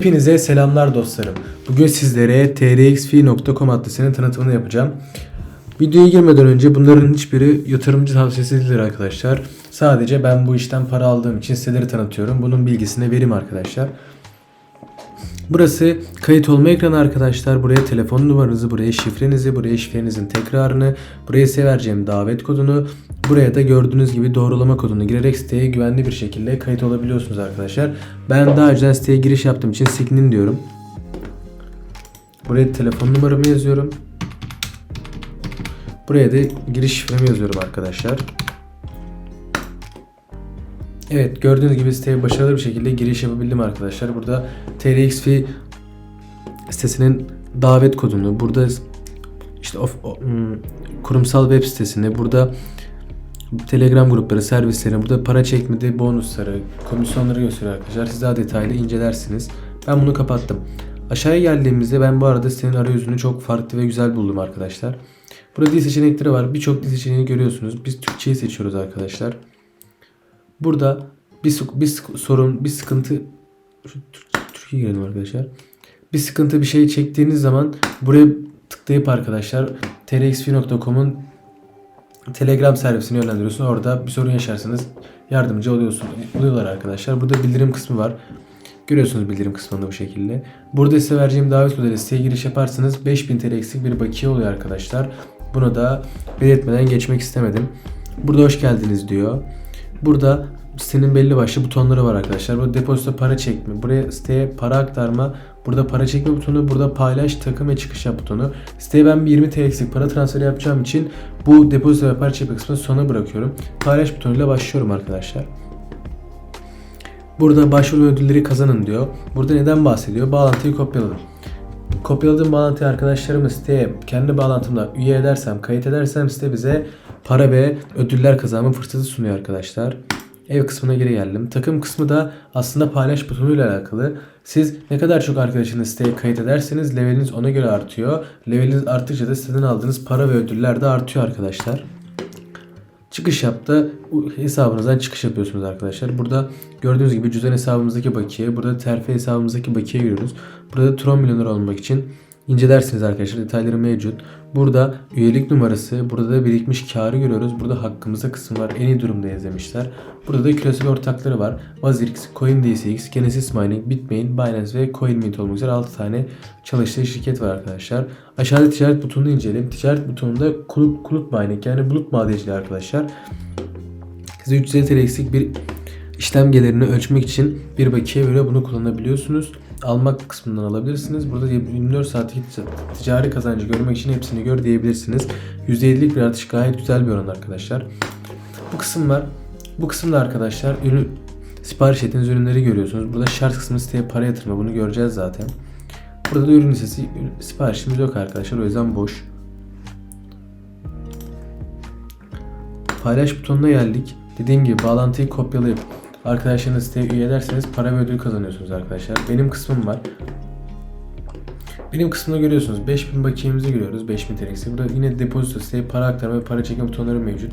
Hepinize selamlar dostlarım. Bugün sizlere trxfi.com adlı sitenin tanıtımını yapacağım. Videoya girmeden önce bunların hiçbiri yatırımcı tavsiyesi değildir arkadaşlar. Sadece ben bu işten para aldığım için siteleri tanıtıyorum. Bunun bilgisini vereyim arkadaşlar. Burası kayıt olma ekranı arkadaşlar. Buraya telefon numaranızı, buraya şifrenizi, buraya şifrenizin tekrarını, buraya size vereceğim davet kodunu, buraya da gördüğünüz gibi doğrulama kodunu girerek siteye güvenli bir şekilde kayıt olabiliyorsunuz arkadaşlar. Ben daha önceden siteye giriş yaptığım için sign in diyorum. Buraya telefon numaramı yazıyorum. Buraya da giriş şifremi yazıyorum arkadaşlar. Evet gördüğünüz gibi siteye başarılı bir şekilde giriş yapabildim arkadaşlar. Burada TRXF sitesinin davet kodunu, burada işte of, o- hmm, kurumsal web sitesini, burada Telegram grupları, servislerini, burada para çekmede bonusları, komisyonları gösteriyor arkadaşlar. Siz daha detaylı incelersiniz. Ben bunu kapattım. Aşağıya geldiğimizde ben bu arada sitenin arayüzünü çok farklı ve güzel buldum arkadaşlar. Burada dil seçenekleri var. Birçok dil seçeneğini görüyorsunuz. Biz Türkçeyi seçiyoruz arkadaşlar. Burada bir, bir sorun, bir sıkıntı Türkiye girelim arkadaşlar. Bir sıkıntı bir şey çektiğiniz zaman buraya tıklayıp arkadaşlar trxf.com'un Telegram servisini yönlendiriyorsunuz. Orada bir sorun yaşarsanız yardımcı oluyorsun, oluyorlar arkadaşlar. Burada bildirim kısmı var. Görüyorsunuz bildirim kısmında bu şekilde. Burada size vereceğim davet koduyla siteye giriş yaparsanız 5000 TL eksik bir bakiye oluyor arkadaşlar. Bunu da belirtmeden geçmek istemedim. Burada hoş geldiniz diyor. Burada sitenin belli başlı butonları var arkadaşlar. Burada depozito para çekme, buraya siteye para aktarma, burada para çekme butonu, burada paylaş, takım ve çıkış yap butonu. Siteye ben bir 20 TL eksik para transferi yapacağım için bu depozito ve para çekme kısmını sona bırakıyorum. Paylaş butonuyla başlıyorum arkadaşlar. Burada başvuru ödülleri kazanın diyor. Burada neden bahsediyor? Bağlantıyı kopyaladım. Kopyaladığım bağlantıyı arkadaşlarımı siteye kendi bağlantımla üye edersem, kayıt edersem site bize para ve ödüller kazanma fırsatı sunuyor arkadaşlar. Ev kısmına geri geldim. Takım kısmı da aslında paylaş butonuyla alakalı. Siz ne kadar çok arkadaşınız siteye kayıt ederseniz leveliniz ona göre artıyor. Leveliniz arttıkça da siteden aldığınız para ve ödüller de artıyor arkadaşlar. Çıkış yaptı. Hesabınızdan çıkış yapıyorsunuz arkadaşlar. Burada gördüğünüz gibi cüzdan hesabımızdaki bakiye, burada terfi hesabımızdaki bakiye görüyoruz. Burada Tron milyoner olmak için incelersiniz arkadaşlar. Detayları mevcut. Burada üyelik numarası, burada da birikmiş karı görüyoruz. Burada hakkımızda kısım var. En iyi durumda yazmışlar. Burada da küresel ortakları var. Wazirx, CoinDCX, Genesis Mining, Bitmain, Binance ve CoinMint olmak üzere 6 tane çalıştığı şirket var arkadaşlar. Aşağıda ticaret butonunu inceleyelim. Ticaret butonunda Kulut, Kulut Mining yani bulut madenciliği arkadaşlar. Size 350 TL eksik bir işlem gelirini ölçmek için bir bakiye veriyor. Bunu kullanabiliyorsunuz. Almak kısmından alabilirsiniz. Burada 24 saatlik ticari kazancı görmek için hepsini gör diyebilirsiniz. %7'lik bir artış gayet güzel bir oran arkadaşlar. Bu kısım var. Bu kısımda arkadaşlar ürün sipariş ettiğiniz ürünleri görüyorsunuz. Burada şart kısmı siteye para yatırma bunu göreceğiz zaten. Burada da ürün listesi siparişimiz yok arkadaşlar o yüzden boş. Paylaş butonuna geldik. Dediğim gibi bağlantıyı kopyalayıp arkadaşlarınız siteye üye ederseniz para ve ödül kazanıyorsunuz arkadaşlar. Benim kısmım var. Benim kısmını görüyorsunuz. 5000 bakiyemizi görüyoruz. 5000 TL'si. Burada yine depozito siteye para aktarma ve para çekme butonları mevcut.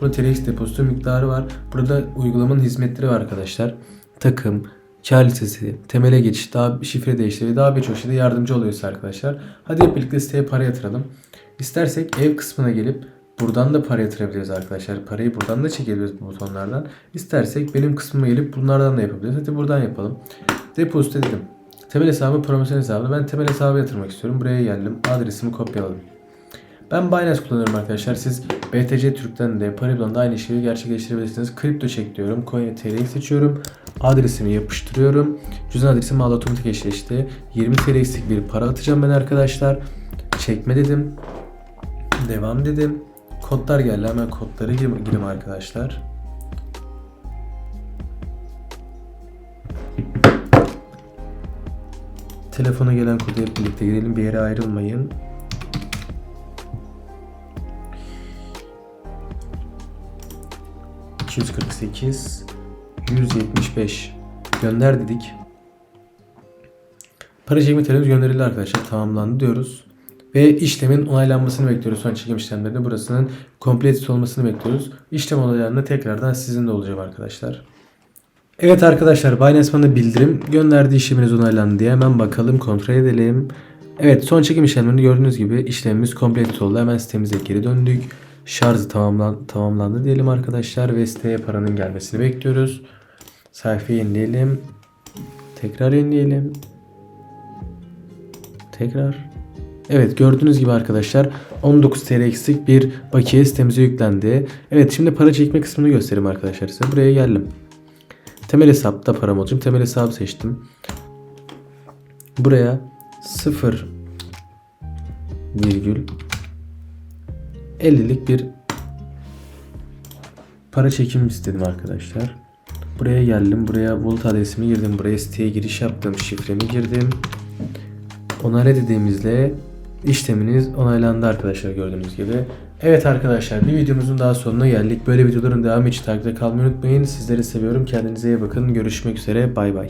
Burada TLX depozito miktarı var. Burada uygulamanın hizmetleri var arkadaşlar. Takım, kar listesi, temele geçiş, daha şifre değiştirme, daha birçok şeyde yardımcı oluyoruz arkadaşlar. Hadi hep birlikte siteye para yatıralım. İstersek ev kısmına gelip buradan da para yatırabiliriz arkadaşlar. Parayı buradan da çekebiliriz bu butonlardan. İstersek benim kısmıma gelip bunlardan da yapabiliriz. Hadi buradan yapalım. Depozito dedim. Temel hesabı promosyon hesabı. Ben temel hesabı yatırmak istiyorum. Buraya geldim. Adresimi kopyaladım. Ben Binance kullanıyorum arkadaşlar. Siz BTC Türk'ten de Pariblon'da da aynı işlemi gerçekleştirebilirsiniz. Kripto çek diyorum. Coin TL'yi seçiyorum. Adresimi yapıştırıyorum. Cüzdan adresim aldı otomatik eşleşti. 20 TL eksik bir para atacağım ben arkadaşlar. Çekme dedim. Devam dedim. Kodlar geldi. Hemen kodları girelim arkadaşlar. Telefona gelen kodu hep birlikte girelim. Bir yere ayrılmayın. ...248... ...175... ...gönder dedik. Para çekme talebimiz gönderildi arkadaşlar. Tamamlandı diyoruz. Ve işlemin onaylanmasını bekliyoruz son çekim işlemlerinde. Burasının komplet olmasını bekliyoruz. İşlem onaylarında tekrardan sizinle olacağım arkadaşlar. Evet arkadaşlar Binance bana bildirim gönderdi işleminiz onaylandı diye hemen bakalım kontrol edelim. Evet son çekim işlemlerini gördüğünüz gibi işlemimiz komple oldu. Hemen sitemize geri döndük. Şarjı tamamlan tamamlandı diyelim arkadaşlar ve siteye paranın gelmesini bekliyoruz. Sayfayı yenileyelim. Tekrar yenileyelim. Tekrar. Evet gördüğünüz gibi arkadaşlar 19 TL eksik bir bakiye sitemize yüklendi. Evet şimdi para çekme kısmını göstereyim arkadaşlar size. Buraya geldim. Temel hesapta param olacağım. Temel hesabı seçtim. Buraya 0 virgül 50'lik bir para çekim istedim arkadaşlar. Buraya geldim. Buraya wallet adresimi girdim. Buraya siteye giriş yaptım. Şifremi girdim. Onayla dediğimizde işleminiz onaylandı arkadaşlar gördüğünüz gibi. Evet arkadaşlar bir videomuzun daha sonuna geldik. Böyle videoların devamı için takipte kalmayı unutmayın. Sizleri seviyorum. Kendinize iyi bakın. Görüşmek üzere. Bay bay.